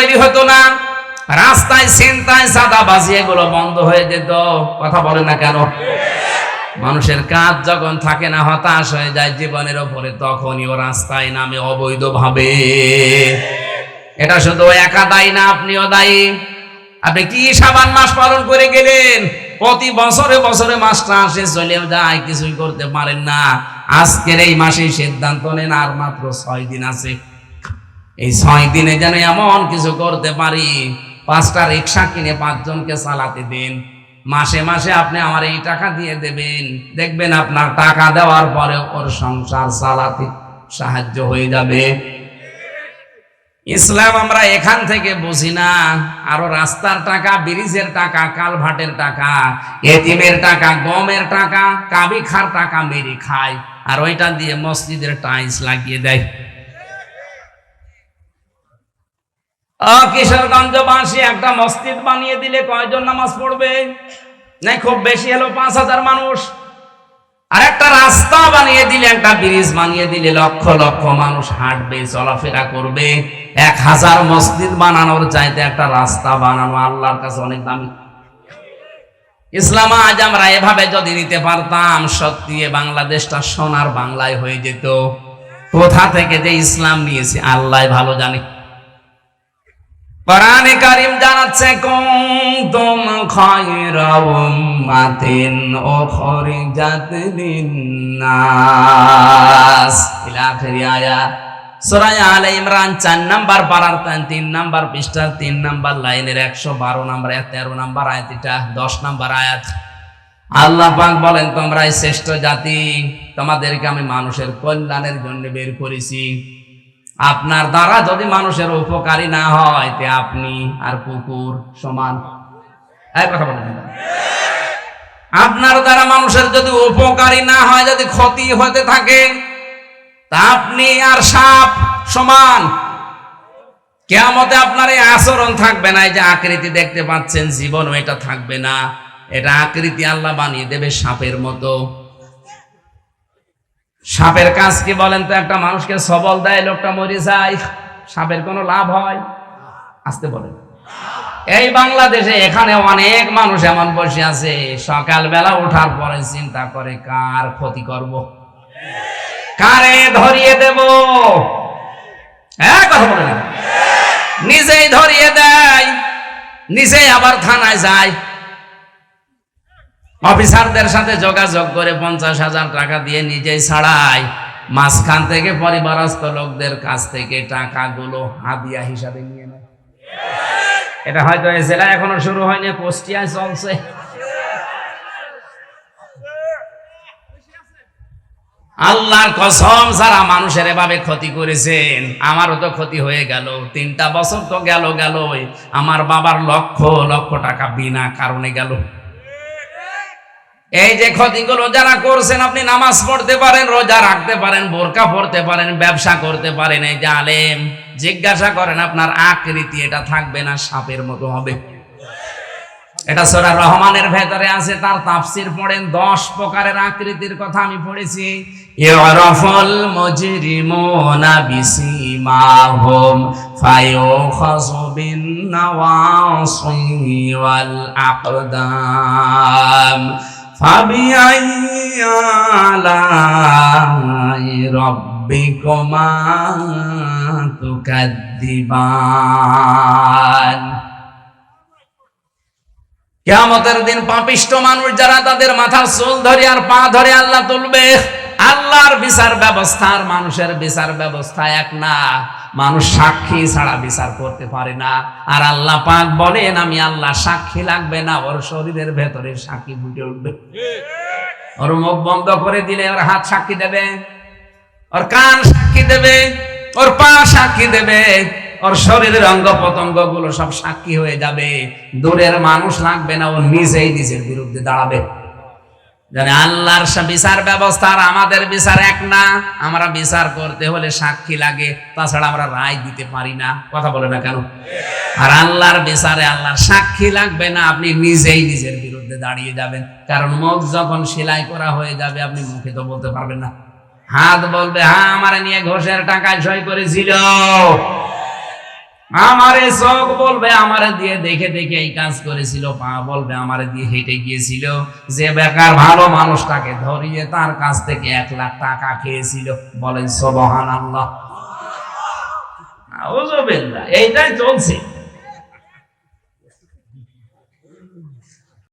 তৈরি হতো না। রাস্তায় চিন্তায় সাদাবাজি এগুলো বন্ধ হয়ে যেত। কথা বলে না কেন? মানুষের কাজ যখন থাকে না, হতাশ হয়ে যায় জীবনের ওপরে, তখনই ও রাস্তায় নামে অবৈধভাবে। এটা শুধু একা দায়ী না, আপনিও দায়ী। আপনি কি সাবান মাস পালন করে গেলেন? প্রতি বছরে বছরে মাসটা আসে, চলেও যায়, কিছুই করতে পারেন না। আজকের এই মাসে সিদ্ধান্ত নেন, আর মাত্র ছয় দিন আছে। এই ছয় দিনে যেন এমন কিছু করতে পারি। পাঁচটা রিক্সা কিনে পাঁচজনকে চালাতে দিন। মাসে মাসে আপনি আমার এই টাকা দিয়ে দেবেন। দেখবেন আপনার টাকা দেওয়ার পরে ওর সংসার চালাতে সাহায্য হয়ে যাবে। ইসলাম আমরা এখান থেকে বুঝি না। আরও রাস্তার টাকা, ব্রিজের টাকা, কালভাটের টাকা, এতিমের টাকা, গমের টাকা কাবি খার টাকা মেরে খায়। আর ওইটা দিয়ে মসজিদের টাইলস লাগিয়ে দেয় ও কিশোরগঞ্জবাসী একটা মসজিদ বানিয়ে দিলে কয়জন নামাজ পড়বে? না খুব বেশি হলো পাঁচ হাজার মানুষ। আর একটা রাস্তা বানিয়ে দিলে, একটা ব্রিজ বানিয়ে দিলে লক্ষ লক্ষ মানুষ হাঁটবে, চলাফেরা করবে। এক হাজার মসজিদ বানানোর চাইতে একটা রাস্তা বানানো আল্লাহর কাছে অনেক দামি। ইসলাম আজ আমরা এভাবে যদি নিতে পারতাম, সত্যি বাংলাদেশটা সোনার বাংলায় হয়ে যেত। কোথা থেকে যে ইসলাম নিয়েছে, আল্লাহ ভালো জানে। কোরআনে কারিম জানাচ্ছে, কুনতুম খায়রা উম্মাতিন উখরিজাত লিন-নাস। ইলা আখিরি আয়াত সূরা আলে ইমরান 4 নাম্বার পারার 3 নাম্বার পৃষ্ঠা 3 নাম্বার লাইনের 112 নাম্বার 13 নাম্বার আয়াত, এটা 10 নাম্বার আয়াত। আল্লাহ পাক বলেন তোমরাই শ্রেষ্ঠ জাতি, তোমাদেরকে আমি মানুষের কল্যাণের জন্য বের করেছি। আপনার দ্বারা যদি মানুষের উপকারী না হয়, তে আপনি আর কুকুর সমান। কথা বলেন। আপনার দ্বারা মানুষের যদি উপকারী না হয়, যদি ক্ষতি হতে থাকে, তা আপনি আর সাপ সমান। কেয়ামতে আপনার এই আচরণ থাকবে না, এই যে আকৃতি দেখতে পাচ্ছেন জীবন এটা থাকবে না। এটা আকৃতি আল্লাহ বানিয়ে দেবে সাপের মতো। সাপের কাজ কি বলেন তো? একটা মানুষকে সবল দেয়, লোকটা মরে যায়। সাপের কোনো লাভ হয়? আসতে বলেন। এই বাংলাদেশে এখানে অনেক মানুষ এমন বসে আছে, সকালবেলা ওঠার পরে চিন্তা করে, কার ক্ষতি করব? কারে ধরিয়ে দেব? হ্যাঁ কথা বলেন। নিজেই ধরিয়ে দেয়, নিজেই আবার থানায় যায়। অফিসারদের সাথে যোগাযোগ করে পঞ্চাশ হাজার টাকা দিয়ে নিজেই ছাড়ায় মাঝখান থেকে পরিবারস্থ লোকদের কাছ থেকে টাকাগুলো হাদিয়া হিসাবে নিয়ে নেয়। এটা হয়তো এই জেলা এখনও শুরু হয়নি, কুষ্টিয়ায় চলছে। আল্লাহর কসম, যারা মানুষের এভাবে ক্ষতি করেছেন, আমারও তো ক্ষতি হয়ে গেল। তিনটা বছর তো গেল গেল আমার বাবার লক্ষ লক্ষ টাকা বিনা কারণে গেল। এই যে ক্ষতিগুলো যারা করছেন, আপনি নামাজ পড়তে পারেন, রোজা রাখতে পারেন, বোরকা পড়তে পারেন, ব্যবসা করতে পারেন, এই যে জিজ্ঞাসা করেন, আপনার আকৃতি এটা থাকবে না, সাপের মতো হবে। এটা সোরা রহমানের ভেতরে আছে, তার তাফসির পড়েন, দশ প্রকারের আকৃতির কথা আমি পড়েছি। আকদাম فبأي آلاء ربكما تكذبان কেয়ামতের দিন পাপিষ্ট মানুষ যারা তাদের মাথার চুল ধরে আর পা ধরে আল্লাহ তুলবে আল্লাহর বিচার ব্যবস্থা আর মানুষের বিচার ব্যবস্থা এক না মানুষ সাক্ষী ছাড়া বিচার করতে পারে না। আর আল্লাহ পাক বলেন, আমি আল্লাহ সাক্ষী লাগবে না, ওর শরীরের ভেতরে সাক্ষী ফুটে উঠবে। ওর মুখ বন্ধ করে দিলে ওর হাত সাক্ষী দেবে, ওর কান সাক্ষী দেবে, ওর পা সাক্ষী দেবে, ওর শরীরের অঙ্গ প্রত্যঙ্গগুলো সব সাক্ষী হয়ে যাবে। দূরের মানুষ লাগবে না, ও নিজেই নিজের বিরুদ্ধে দাঁড়াবে। জানে আল্লাহর বিচার ব্যবস্থা আর আমাদের বিচার এক না, আমরা বিচার করতে হলে সাক্ষী লাগে, তাছাড়া আমরা রায় দিতে পারি না। কথা বলে না কেন? আর আল্লাহর বিচারে আল্লাহর সাক্ষী লাগবে না, আপনি নিজেই নিজের বিরুদ্ধে দাঁড়িয়ে যাবেন। কারণ মুখ যখন সেলাই করা হয়ে যাবে, আপনি মুখে তো বলতে পারবেন না। হাত বলবে হ্যাঁ আমার নিয়ে ঘোষের টাকায় সই করেছিল। আমারে চোখ বলবে, আমারে দিয়ে দেখে দেখে এই কাজ করেছিল, পা বলবে, আমারে দিয়ে হেঁটে গিয়েছিল। যে বেকার ভালো মানুষটাকে ধরিয়ে তার কাছ থেকে এক লাখ টাকা খেয়েছিল। বলেন সবহান আল্লাহ এইটাই চলছে।